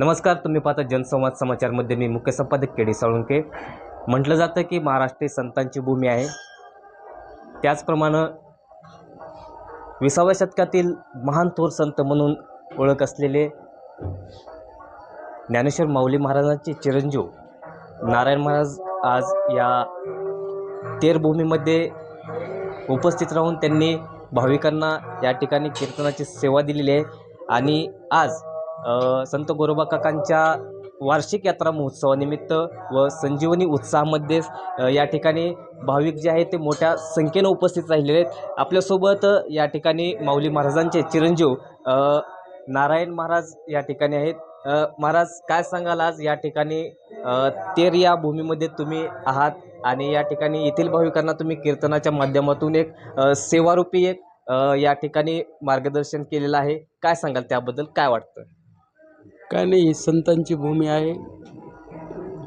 नमस्कार तुम्ही पाहता जनसंवाद समाचारमध्ये मी मुख्य संपादक के डी साळुंके म्हटलं जातं की महाराष्ट्र संतांची भूमी आहे. त्याचप्रमाणे विसाव्या शतकातील महान थोर संत म्हणून ओळख असलेले ज्ञानेश्वर माऊली महाराजांचे चिरंजीव नारायण महाराज आज या तेरभूमीमध्ये उपस्थित राहून त्यांनी भाविकांना या ठिकाणी कीर्तनाची सेवा दिलेली आहे. आणि आज संत गोरोबा काकांच्या वार्षिक यात्रा महोत्सवानिमित्त व संजीवनी उत्साहामध्ये या ठिकाणी भाविक जे आहेत ते मोठ्या संख्येनं उपस्थित राहिलेले आहेत. आपल्यासोबत या ठिकाणी माऊली महाराजांचे चिरंजीव नारायण महाराज या ठिकाणी आहेत. महाराज काय सांगाल आज या ठिकाणी? तेर या भूमीमध्ये तुम्ही आहात आणि या ठिकाणी येथील भाविकांना तुम्ही कीर्तनाच्या माध्यमातून एक सेवारूपी एक या ठिकाणी मार्गदर्शन केलेलं आहे. काय सांगाल त्याबद्दल? काय वाटतं? काय नाही ही संतांची भूमी आहे.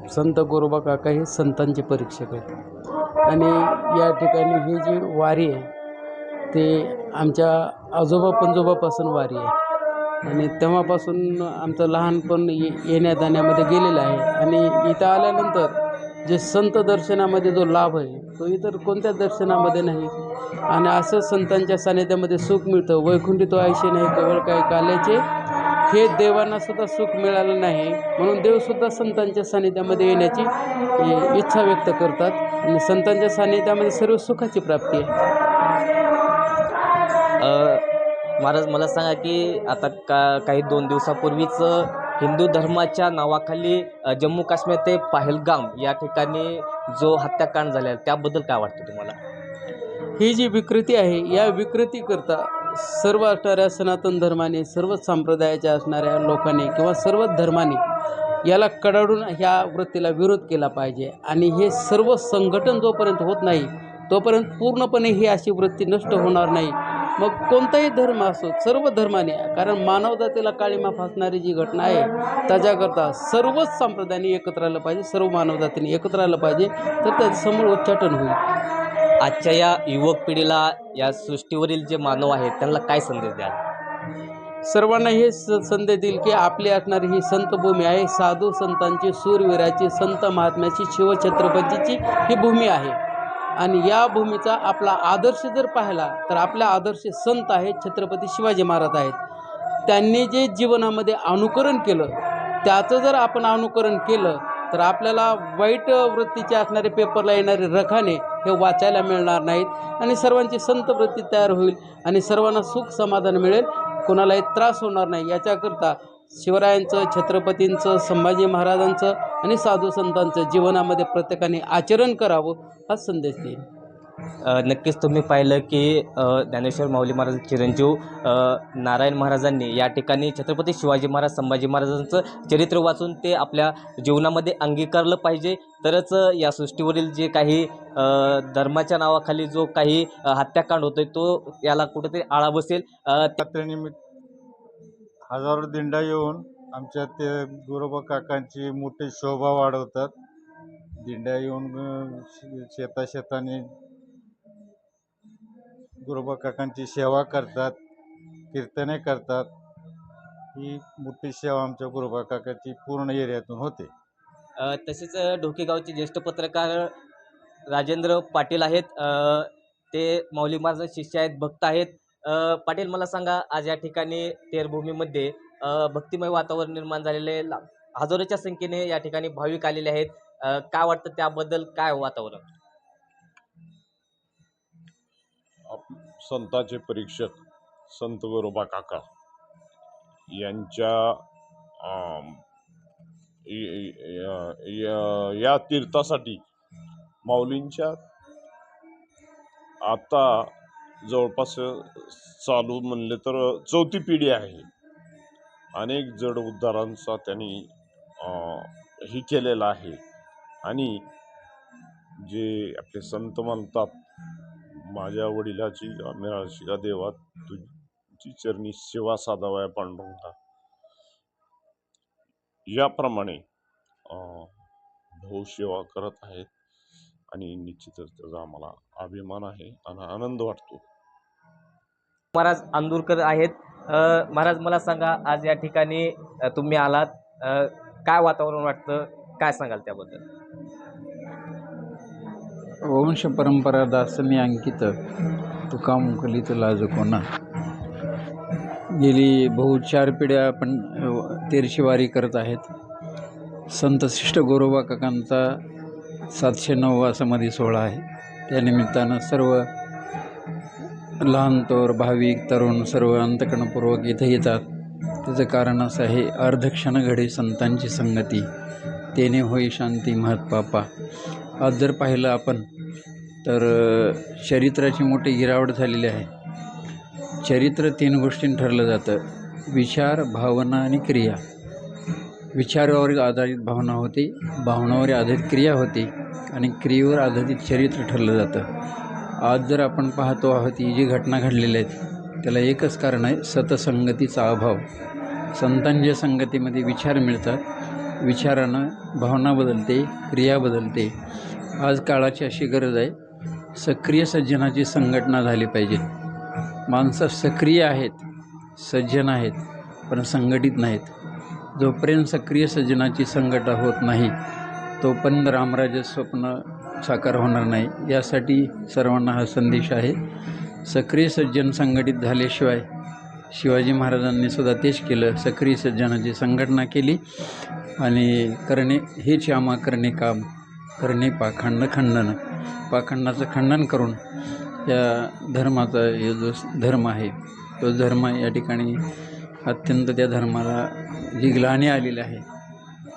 संत गोरोबा काका हे संतांचे परीक्षक आहेत. आणि या ठिकाणी ही जी वारी आहे ते आमच्या आजोबा पंजोबापासून वारी आहे. आणि तेव्हापासून आमचं लहानपण ये येण्या जाण्यामध्ये गेलेलं आहे. आणि इथं आल्यानंतर जे संत दर्शनामध्ये जो लाभ आहे तो इतर कोणत्या दर्शनामध्ये नाही. आणि असं संतांच्या सानिध्यामध्ये सुख मिळतं वैकुंठी तो आयुष्य नाही केवळ काही काल्याचे हे देवांना सुद्धा सुख मिळालं नाही. म्हणून देवसुद्धा संतांच्या सानिध्यामध्ये येण्याची इच्छा व्यक्त करतात. आणि संतांच्या सानिध्यामध्ये सर्व सुखाची प्राप्ती आहे. महाराज मला सांगा की आता का काही दोन दिवसापूर्वीच हिंदू धर्माच्या नावाखाली जम्मू काश्मीर ते पहलगाम या ठिकाणी जो हत्याकांड झाला त्याबद्दल काय वाटतं तुम्हाला? ही जी विकृती आहे या विकृतीकरता सर्व असणाऱ्या सनातन धर्माने सर्वच संप्रदायाच्या असणाऱ्या लोकांनी किंवा सर्वच धर्माने याला कडाडून ह्या वृत्तीला विरोध केला पाहिजे. आणि हे सर्व संघटन जोपर्यंत होत नाही तोपर्यंत पूर्णपणे ही अशी वृत्ती नष्ट होणार नाही. मग कोणताही धर्म असो सर्व धर्माने कारण मानवजातीला काळीमा फासणारी जी घटना आहे त्याच्याकरता सर्वच संप्रदायाने एकत्र आलं पाहिजे सर्व मानवजातीने एकत्र आलं पाहिजे तर त्याचं समोर उच्चाटन होईल. आजच्या या युवक पिढीला या सृष्टीवरील जे मानव आहेत त्यांना काय संदेश द्याल? सर्वांना हे स संदेश देईल की आपली असणारी ही संतभूमी आहे. साधू संतांची सूरवीराची संत महात्म्याची शिवछत्रपतीची ही भूमी आहे. आणि या भूमीचा आपला आदर्श जर पाहिला तर आपला आदर्श संत आहेत छत्रपती शिवाजी महाराज आहेत. त्यांनी जे जीवनामध्ये अनुकरण केलं त्याचं जर आपण अनुकरण केलं तर आपल्याला वाईट वृत्तीचे असणारे पेपरला येणारे रखाने हे वाचायला मिळणार नाहीत आणि सर्वांची संत वृत्ती तयार होईल आणि सर्वांना सुख समाधान मिळेल. कोणालाही त्रास होणार नाही. याच्याकरता शिवरायांचं छत्रपतींचं संभाजी महाराजांचं आणि साधू संतांचं जीवनामध्ये प्रत्येकाने आचरण करावं हा संदेश देईल नक्कीच तुम्ही पाहिलं की ज्ञानेश्वर माऊली महाराज चिरंजीव नारायण महाराजांनी या ठिकाणी छत्रपती शिवाजी महाराज संभाजी महाराजांचं चरित्र वाचून ते आपल्या जीवनामध्ये अंगीकारलं पाहिजे. तरच या सृष्टीवरील जे काही धर्माच्या नावाखाली जो काही हत्याकांड होतोय तो याला कुठेतरी आळा बसेल. अ, यात्रेनिमित्त हजारो दिंडा येऊन आमच्या ते गुरुबा काकांची मोठी शोभा वाढवतात. दिंड्या येऊन शेता शेताने गुरुबा काकांची सेवा करतात कीर्तने करतात. ही मोठी सेवा आमच्या गुरुबा काकाची पूर्ण एरियातून होते. अ, तसेच अ, ढोकेगावचे ज्येष्ठ पत्रकार राजेंद्र पाटील आहेत. अ, ते माऊली महाराज शिष्य आहेत भक्त आहेत. अ, पाटील मला सांगा आज या ठिकाणी तेरभूमीमध्ये अ, भक्तिमय वातावरण निर्माण झालेले ला- हजारोच्या संख्येने या ठिकाणी भाविक आलेले आहेत. अ, काय वाटतं त्याबद्दल काय वातावरण? आप- संतांचे परीक्षक संत गोरोबा काका यांच्या या तीर्थासाठी माऊलींच्या आता जवळपास चालू म्हणले तर चौथी पिढी आहे. अनेक जड उद्धारांचा त्यांनी ही केलेला आहे. आणि जे आपले संत म्हणतात माझ्या वडिलाची मिळाशिका देवा तुझी चरणी सेवा साधावाया पांडुरंगा याप्रमाणे भाऊ सेवा करत आहेत आणि निश्चितच त्याचा आम्हाला अभिमान आहे आणि आनंद वाटतो. महाराज आंदूरकर आहेत. महाराज मला सांगा आज या ठिकाणी तुम्ही आलात. काय वातावरण वाटतं? काय सांगाल त्याबद्दल? वंश परंपरा दासनी अंकित तुका मुकलित लाज कोणा. गेली बहु चार पिढ्या आपण अ, तेरशीवारी करत आहेत. संत शिष्ट गोरोबा काकांचा सातशे नववा समाधी सोहळा आहे. त्यानिमित्तानं सर्व लहान तोर भाविक तरुण सर्व अंतकणपूर्वक इथे येतात. त्याचं कारण असं आहे अर्धक्षण घडे संतांची संगती. तेने होई शांती महत्पापा आज जर पाहिलं आपण तर चरित्राची मोठी गिरावट झालेली आहे. चरित्र तीन गोष्टीं ठरलं जातं. विचार भावना आणि क्रिया. विचारावर आधारित भावना होती भावनावर आधारित क्रिया होती आणि क्रियेवर आधारित चरित्र ठरलं जातं. आज जर आपण पाहतो आहोत ही जी घटना घडलेल्या आहेत त्याला एकच कारण आहे सतसंगतीचा अभाव. संतांच्या संगतीमध्ये विचार मिळतात. विचारानं भावना बदलते क्रिया बदलते. आज काळाची अशी गरज आहे सक्रिय सज्जनाची संघटना झाली पाहिजे. माणसं सक्रिय आहेत सज्जन आहेत पण संघटित नाहीत. जोपर्यंत सक्रिय सज्जनाची संघटना होत नाही तोपर्यंत रामराज्य स्वप्न साकार होणार नाही. यासाठी सर्वांना हा संदेश आहे सक्रिय सज्जन संघटित झाल्याशिवाय शिवाजी महाराजांनी सुद्धा तेच केलं. सक्रिय सज्जनाची संघटना केली आणि करणे हेच आम्हा करणे काम. करणे पाखंड खंडन. पाखंडाचं खंडन करून या धर्माचा हे जो धर्म आहे तो धर्म या ठिकाणी अत्यंत त्या धर्माला जी ग्लानी आलेली आहे.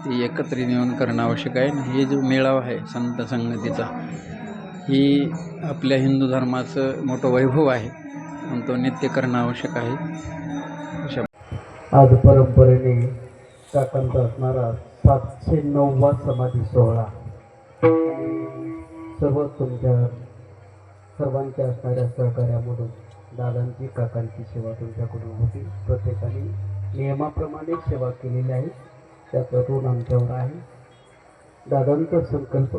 ती एकत्रित येऊन करणं आवश्यक आहे. आणि हे जो मेळावा आहे संत संगतीचा ही आपल्या हिंदू धर्माचं मोठं वैभव आहे. आणि तो नित्य करणं आवश्यक आहे. आज परंपरेने काकांचा असणारा सातशे नववा समाधी सोहळा. सर्व तुमच्या सर्वांच्या असणाऱ्या सहकार्यामधून दादांची काकांची सेवा तुमच्याकडून होती. प्रत्येकाने नियमाप्रमाणे सेवा केलेली आहे. त्याचा ऋण आमच्यावर आहे. दादांचा संकल्प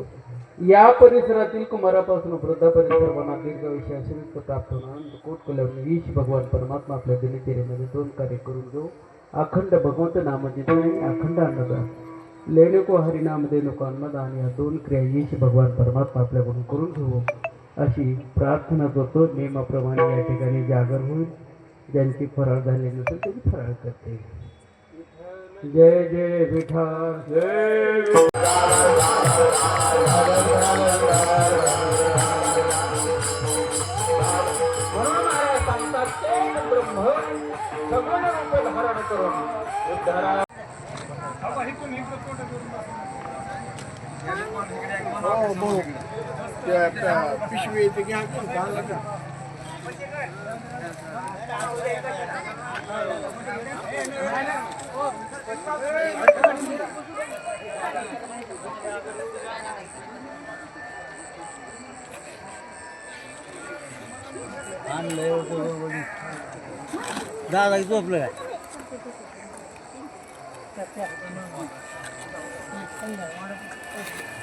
या परिसरातील कुमारापासून वृद्धा सर्वांना दीर्घ विषय श्रीत्व प्राप्त होणार कोट कल्याण ईश भगवान परमात्मा आपल्या दिनचर्येमध्ये दोन कार्य करून घेऊ अखंड भगवंत नामाचे आणि अखंड अन्नदान लेणे को हरिनाम दे नको अन्नदान या दोन क्रिया भगवान परमात्मा आपल्याकडून करून घेऊ अशी प्रार्थना करतो. नियमाप्रमाणे या ठिकाणी जागर होईल. ज्यांची फराळ झाली नसेल त्यांची फराळ करते. जय जय विठा जय ब्रह्म सगुण रूप धारण करून उद्धारा दादा झोपलं काय Oh, my God.